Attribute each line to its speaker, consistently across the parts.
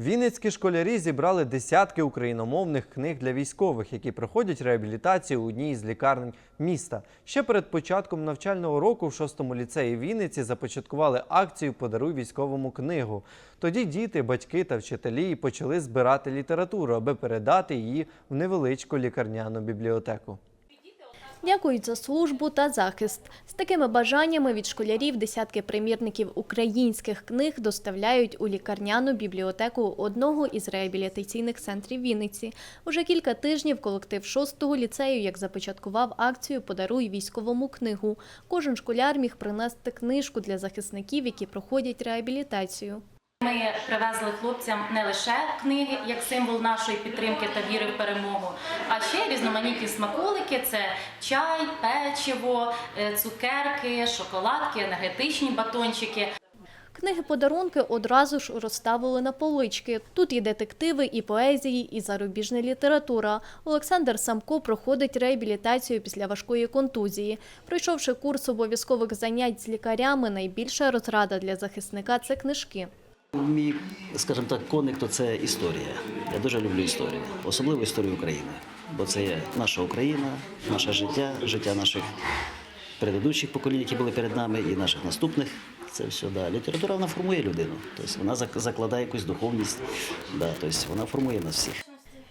Speaker 1: Вінницькі школярі зібрали десятки україномовних книг для військових, які проходять реабілітацію у одній із лікарень міста. Ще перед початком навчального року в шостому ліцеї Вінниці започаткували акцію Подаруй військовому книгу. Тоді діти, батьки та вчителі почали збирати літературу, аби передати її в невеличку лікарняну бібліотеку.
Speaker 2: Дякують за службу та захист. З такими бажаннями від школярів десятки примірників українських книг доставляють у лікарняну бібліотеку одного із реабілітаційних центрів Вінниці. Уже кілька тижнів колектив шостого ліцею як започаткував акцію Подаруй військовому книгу. Кожен школяр міг принести книжку для захисників, які проходять реабілітацію.
Speaker 3: Ми привезли хлопцям не лише книги як символ нашої підтримки та віри в перемогу, а ще різноманітні смаколики: це чай, печиво, е, цукерки, шоколадки, енергетичні батончики.
Speaker 2: Книги-подарунки одразу ж розставили на полички. Тут і детективи, і поезії, і зарубіжна література. Олександр Самко проходить реабілітацію після важкої контузії. Пройшовши курс обов'язкових занять з лікарями, найбільша розрада для захисника це книжки.
Speaker 4: Мій, скажімо так, коник то це історія. Я дуже люблю історію, особливо історію України. Бо це є наша Україна, наше життя, життя наших предыдущих поколінь, які були перед нами, і наших наступних. Це все да. Література вона формує людину. Тобто вона закладає якусь духовність. Да, тобто вона формує нас всіх.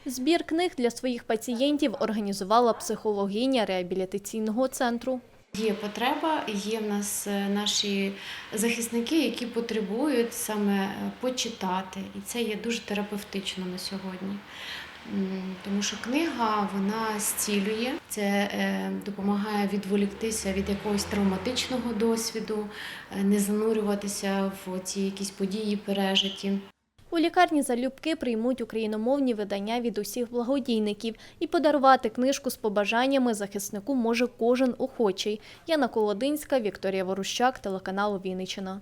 Speaker 2: Збір книг для своїх пацієнтів організувала психологиня реабілітаційного центру.
Speaker 5: Є потреба, є в нас е, наші захисники, які потребують саме е, почитати, і це є дуже терапевтично на сьогодні. Тому що книга вона зцілює, це е, допомагає відволіктися від якогось травматичного досвіду, не занурюватися в ці якісь події пережиті.
Speaker 2: У лікарні залюбки приймуть україномовні видання від усіх благодійників і подарувати книжку з побажаннями захиснику може кожен охочий. Яна Колодинська, Вікторія Ворущак, телеканал Вінниччина.